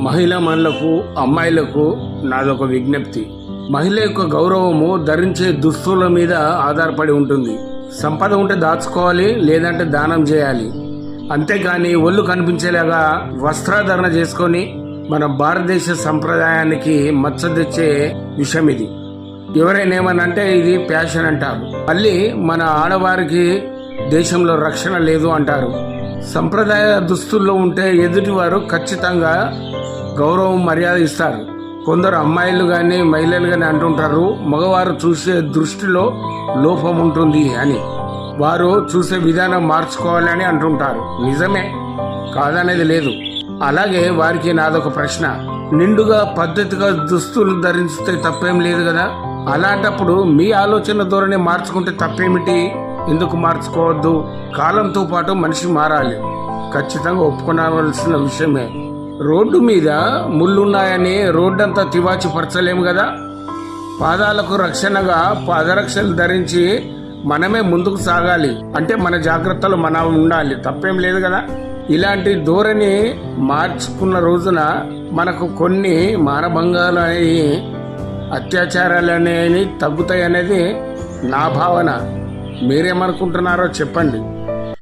మహిళా మనులకు అమ్మాయిలకు నాదొక విజ్ఞప్తి. మహిళ యొక్క గౌరవము ధరించే దుస్తుల మీద ఆధారపడి ఉంటుంది. సంపద ఉంటే దాచుకోవాలి లేదంటే దానం చేయాలి. అంతేకాని ఒళ్ళు కనిపించేలాగా వస్త్రాధరణ చేసుకొని మన భారతదేశ సంప్రదాయానికి మచ్చ తెచ్చే విషయం ఇది. ఎవరైనా ఏమనంటే అంటే ఇది ప్యాషన్ అంటారు. మళ్ళీ మన ఆడవారికి దేశంలో రక్షణ లేదు అంటారు. సంప్రదాయ దుస్తుల్లో ఉంటే ఎదుటివారు ఖచ్చితంగా గౌరవం మర్యాద ఇస్తారు. కొందరు అమ్మాయిలు కానీ మహిళలు కానీ అంటుంటారు మగవారు చూసే దృష్టిలో లోపం ఉంటుంది అని. వారు చూసే విధానం మార్చుకోవాలని అంటుంటారు. నిజమే? కాదనేది లేదు. అలాగే వారికి నాదొక ప్రశ్న. నిండుగా పద్ధతిగా దుస్తులు ధరిస్తే తప్పేం లేదు కదా? అలాంటప్పుడు మీ ఆలోచన ధోరణి మార్చుకుంటే తప్పేమిటి? ఎందుకు మార్చుకోవద్దు? కాలంతో పాటు మనిషి మారాలి. ఖచ్చితంగా ఒప్పుకోవలసిన విషయమే. రోడ్డు మీద ముళ్ళున్నాయని రోడ్డంతా తివాచి పరచలేము కదా? పాదాలకు రక్షణగా పాదరక్షలు ధరించి మనమే ముందుకు సాగాలి. అంటే మన జాగ్రత్తలు మనం ఉండాలి. తప్పేం లేదు కదా? ఇలాంటి ధోరణి మార్చుకున్న రోజున మనకు కొన్ని మానభంగాలు అనేవి అత్యాచారాలు అనేవి తగ్గుతాయి అనేది నా భావన. మీరేమనుకుంటున్నారో చెప్పండి.